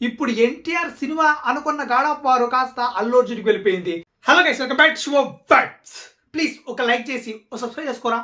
ఇప్పుడు ఎన్టీఆర్ సినిమా అనుకున్న God of వారు కాస్త అల్లు అర్జున్కి వెళ్ళిపోయింది. హలో గైస్ వెల్కమ్ బ్యాక్ షో బ్యాట్స్ ప్లీజ్ ఒక లైక్ చేసి ఒక సబ్స్క్రైబ్ చేసుకోరా?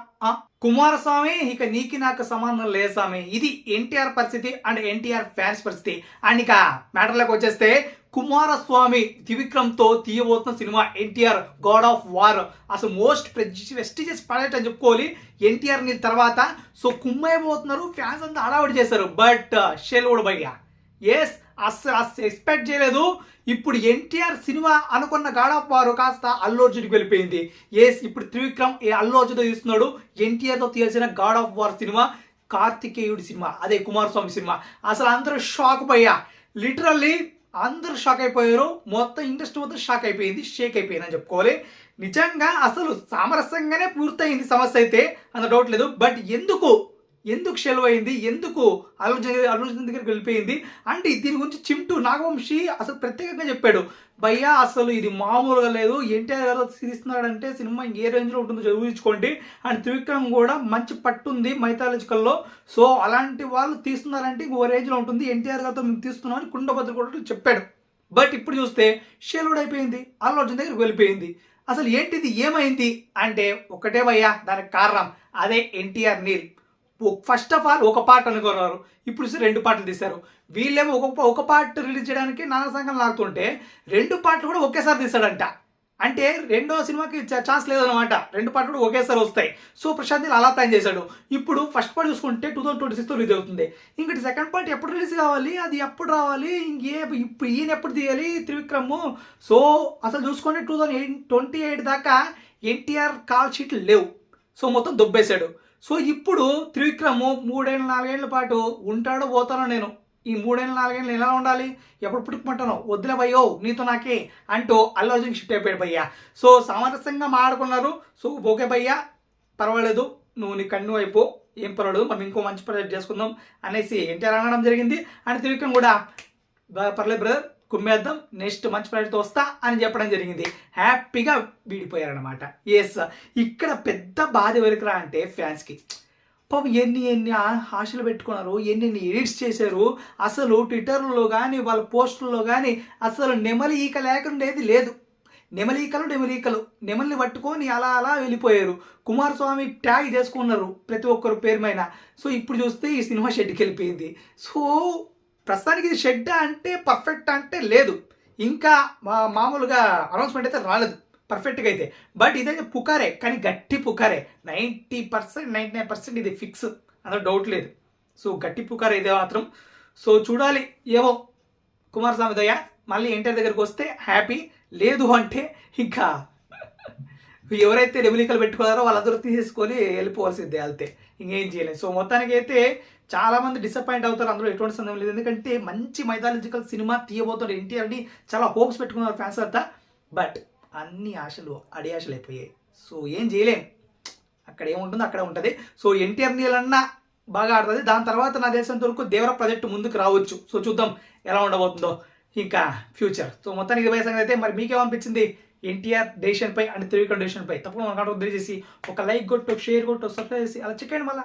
కుమారస్వామి ఇక నీకి నాకు సంబంధం లేదు స్వామి. ఇది ఎన్టీఆర్ పరిస్థితి అండ్ ఎన్టీఆర్ ఫ్యాన్స్ పరిస్థితి. అండ్ ఇక మ్యాటర్లోకి వచ్చేస్తే కుమారస్వామి త్రివిక్రమ్తో తీయబోతున్న cinema NTR god of war అసలు మోస్ట్ ప్రెస్టీజియస్ ప్రాజెక్ట్ అని చెప్పుకోవాలి. ఎన్టీఆర్ నీ తర్వాత సో కుమ్మైపోతున్నారు ఫ్యాన్స్ అంతా హడావిడి చేశారు. బట్ షెల్ uh, కూడా భయ్యా ఎస్ అస్సలు అస్సలు ఎక్స్పెక్ట్ చేయలేదు. ఇప్పుడు ఎన్టీఆర్ సినిమా అనుకున్న గాడ్ ఆఫ్ వారు కాస్త అల్లు అర్జున్కి వెళ్ళిపోయింది. ఎస్ ఇప్పుడు త్రివిక్రమ్ ఏ అల్లు అర్జున్తో తీస్తున్నాడు ఎన్టీఆర్తో తీయాల్సిన గాడ్ ఆఫ్ వార్ సినిమా కార్తికేయుడి సినిమా అదే కుమారస్వామి సినిమా. అసలు అందరూ షాక్ పోయా. లిటరల్లీ అందరూ షాక్ అయిపోయారు. మొత్తం ఇండస్ట్రీ మొత్తం షాక్ అయిపోయింది షేక్ అయిపోయింది అని చెప్పుకోవాలి. నిజంగా అసలు సామరస్యంగానే పూర్తయింది సమస్య అయితే అంత డౌట్ లేదు. బట్ ఎందుకు ఎందుకు షెల్వ్ అయింది ఎందుకు అర్జున్ అర్జున్ దగ్గరికి వెళ్ళిపోయింది? అంటే దీని గురించి చింటూ నాగవంశీ అసలు ప్రత్యేకంగా చెప్పాడు. భయ్యా అసలు ఇది మామూలుగా లేదు. ఎన్టీఆర్ గారు తీస్తున్నాడంటే సినిమా ఏ రేంజ్లో ఉంటుందో చదివించుకోండి. అండ్ త్రివిక్రమ్ కూడా మంచి పట్టుంది మైథాలజికల్లో. సో అలాంటి వాళ్ళు తీస్తున్నారంటే ఇంకో రేంజ్లో ఉంటుంది. ఎన్టీఆర్ గారితో మేము తీస్తున్నాం అని కుండభద్ర కూడా చెప్పాడు. బట్ ఇప్పుడు చూస్తే షేలోడ్ అయిపోయింది. అల్లు అర్జున్ దగ్గరికి వెళ్ళిపోయింది. అసలు ఏంటిది? ఏమైంది? అంటే ఒకటే భయ్యా దానికి కారణం. అదే NTR Neel. First of all ఒక పార్ట్ అనుకున్నారు. ఇప్పుడు రెండు పాటలు తీశారు. వీళ్ళేమో ఒక ఒక పార్ట్ రిలీజ్ చేయడానికి నానా సంఘం లాగుతుంటే రెండు పాటలు కూడా ఒకేసారి తీశాడంట. అంటే రెండో సినిమాకి ఛాన్స్ లేదనమాట రెండు పాటలు కూడా ఒకేసారి వస్తాయి. సో ప్రశాంత్ అలా ప్లాన్ చేశాడు. ఇప్పుడు ఫస్ట్ పార్ట్ చూసుకుంటే టూ థౌసండ్ ట్వంటీ సిక్స్తో రిలీజ్ అవుతుంది. ఇంకటి సెకండ్ పార్ట్ ఎప్పుడు రిలీజ్ కావాలి? అది ఎప్పుడు రావాలి? ఇంకే ఇప్పుడు ఈయన ఎప్పుడు తీయాలి? త్రివిక్రమ్? సో అసలు చూసుకుంటే two thousand eight twenty eight దాకా ఎన్టీఆర్ కాల్ షీట్లు లేవు. సో మొత్తం దొబ్బేశాడు. సో ఇప్పుడు త్రివిక్రమ్ మూడేళ్ళ నాలుగేళ్ళ పాటు ఉంటాడో పోతానో నేను. ఈ మూడేళ్ళ నాలుగేళ్ళు ఎలా ఉండాలి? ఎప్పుడు పుట్టుకుంటాను వద్దులే భయ్యో నీతో నాకే అంటూ అల్లు అర్జున్ షిఫ్ట్ అయిపోయాడు భయ్యా. సో సామరస్యంగా మాట్లాడుకున్నారు. సో ఓకే భయ్యా పర్వాలేదు. నువ్వు నీ కన్ను అయిపో ఏం పర్వాలేదు. మనం ఇంకో మంచి ప్రాజెక్ట్ చేసుకుందాం అనేసి ఎన్టీఆర్ అనడం జరిగింది. అండ్ త్రివిక్రమ్ కూడా పర్లేదు బ్రదర్ కుమ్మేద్దాం నెక్స్ట్ మంచి ప్రాజెక్ట్తో వస్తా అని చెప్పడం జరిగింది. హ్యాపీగా వీడిపోయారనమాట ఎస్ ఇక్కడ పెద్ద బాధ ఎవరికిరా అంటే ఫ్యాన్స్కి పాపం ఎన్ని ఎన్ని ఆ- ఆశలు పెట్టుకున్నారు ఎన్ని ఎన్ని ఎడిట్స్ చేశారు. అసలు ట్విట్టర్లో కానీ వాళ్ళ పోస్టుల్లో కానీ అసలు నెమలి ఈక లేకుండేది లేదు. నెమలీకలు నెమలీకలు. నెమల్ని పట్టుకొని అలా అలా వెళ్ళిపోయారు. కుమారస్వామి ట్యాగ్ చేసుకున్నారు ప్రతి ఒక్కరు పేరు సో ఇప్పుడు చూస్తే ఈ సినిమా షెడ్కి వెళ్ళిపోయింది సో ప్రస్తుతానికి ఇది షెడ్ అంటే పర్ఫెక్ట్ అంటే లేదు. ఇంకా మా మామూలుగా అనౌన్స్మెంట్ అయితే రాలేదు. పర్ఫెక్ట్గా అయితే. బట్ ఇదైతే పుకారే కానీ గట్టి పుకారే. Ninety percent ninety nine percent ఇది ఫిక్స్. అందులో డౌట్ లేదు. సో గట్టి పుకారే ఇదే మాత్రం. సో చూడాలి. ఏవో కుమారస్వామి దయ మళ్ళీ ఎన్టీఆర్ దగ్గరికి వస్తే హ్యాపీ. లేదు అంటే ఇంకా ఎవరైతే రెబలికలు పెట్టుకున్నారో వాళ్ళందరూ తీసేసుకొని వెళ్ళిపోవాల్సిందే వెళ్తే ఇంకేం చేయలేదు సో మొత్తానికి అయితే చాలా మంది డిసప్పాయింట్ అవుతారు అందులో ఎటువంటి సందేహం లేదు. ఎందుకంటే మంచి మైథాలజికల్ సినిమా తీయబోతాడు ఎన్టీఆర్ని చాలా హోప్స్ పెట్టుకున్నారు ఫ్యాన్స్ అంతా. బట్ అన్ని ఆశలు అడి ఆశలు అయిపోయాయి. సో ఏం చేయలేం. అక్కడ ఏముంటుందో అక్కడ ఉంటుంది. సో ఎన్టీఆర్ నీళ్ళన్నా బాగా ఆడుతుంది. దాని తర్వాత నా దేశం వరకు దేవర ప్రాజెక్టు ముందుకు రావచ్చు. సో చూద్దాం ఎలా ఉండబోతుందో. ఇంకా ఫ్యూచర్ సో మొత్తానికి ఇది సంగతి అయితే. మరి మీకేమనిపించింది ఎన్టీఆర్ డెసిషన్ పై అండ్ త్రివిక్రమ్ డెసిషన్ పై తప్పకుండా మన తెలియజేసి ఒక లైక్ కొట్టు షేర్ కొట్టు సబ్స్క్రైబ్ చేసి అలా చెక్కండి మళ్ళీ.